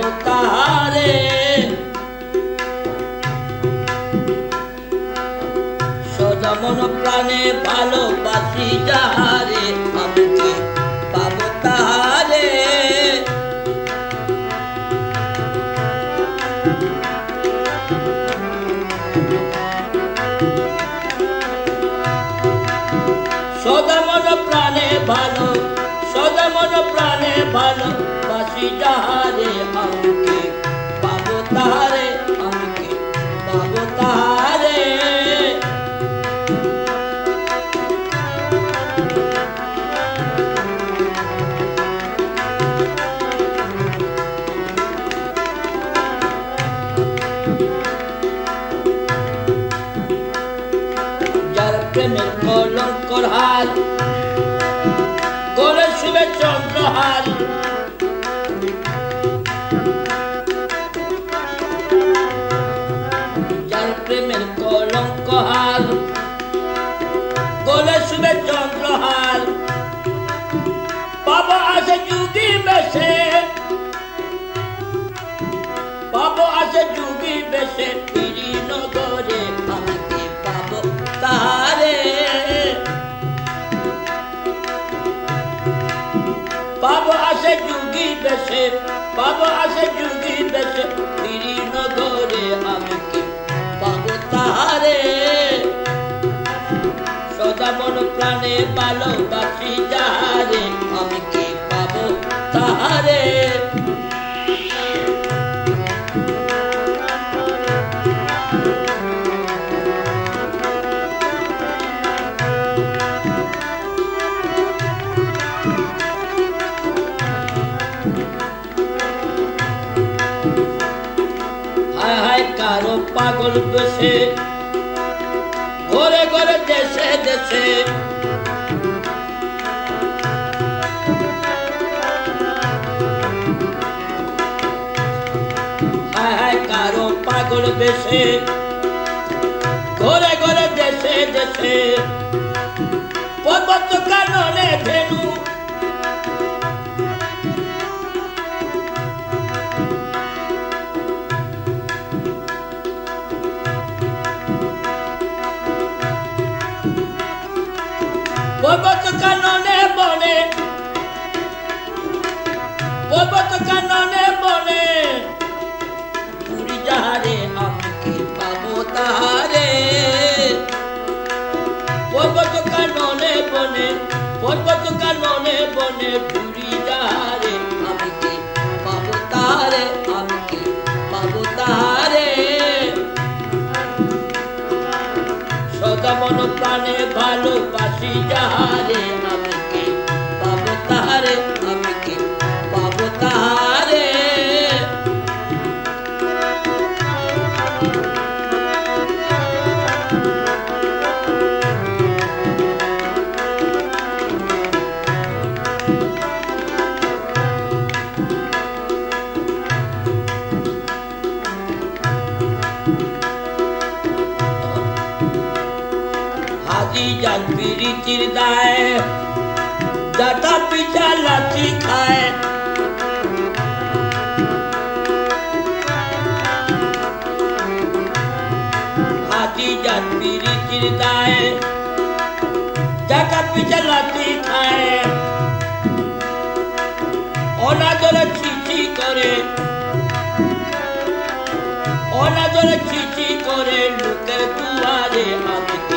সদা সদমন প্রাণে ভালোবাসি যাহারে আমি কি পাবো তাহারে। সদমন প্রাণে ভালো প্রেমের কলঙ্কর হাল। করে শুভে চন্দ্রহাল। যার প্রেমের কলঙ্ক হাল। আছে যুগি দেশে বাবা আসে যুগি দেশে ফিরি নগরে আমি কি পাবো তাহারে? সদা মন প্রাণে ভালোবাসি যাহারে, আমি কি পাবো তাহারে? পাগল বসে ঘরে ঘরে দেশে দেশে। পাগল বেশে। ঘরে ঘরে দেশে দেশে। পর্বত পর্বত কাননে বনে। পর্বত কাননে বনে। পুরি যাহারে আমি কি পাবো তাহারে। পর্বত কাননে বনে পর্বত কাননে বনে পুরী সদা মন প্রাণে ভালোবাসি যাহারে আমি হাজি যান পিরিতির দায়, দাতা পিছা লাচি খায়। হাজি যান পিরিতির দায়, দাতা পিছা লাচি খায়। অনাদরে চিঠি করে, অনাদরে চিঠি করে লোকের দুয়ারে আমি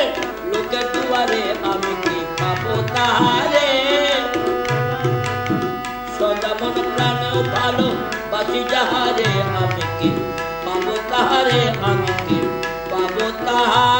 করে লোকের দুয়ারে আমি কি পাবো তাহারে সদা মন প্রাণ ভালো বাসি যাহারে আমি কি পাবো তাহারে, আমি কি পাবো তাহারে।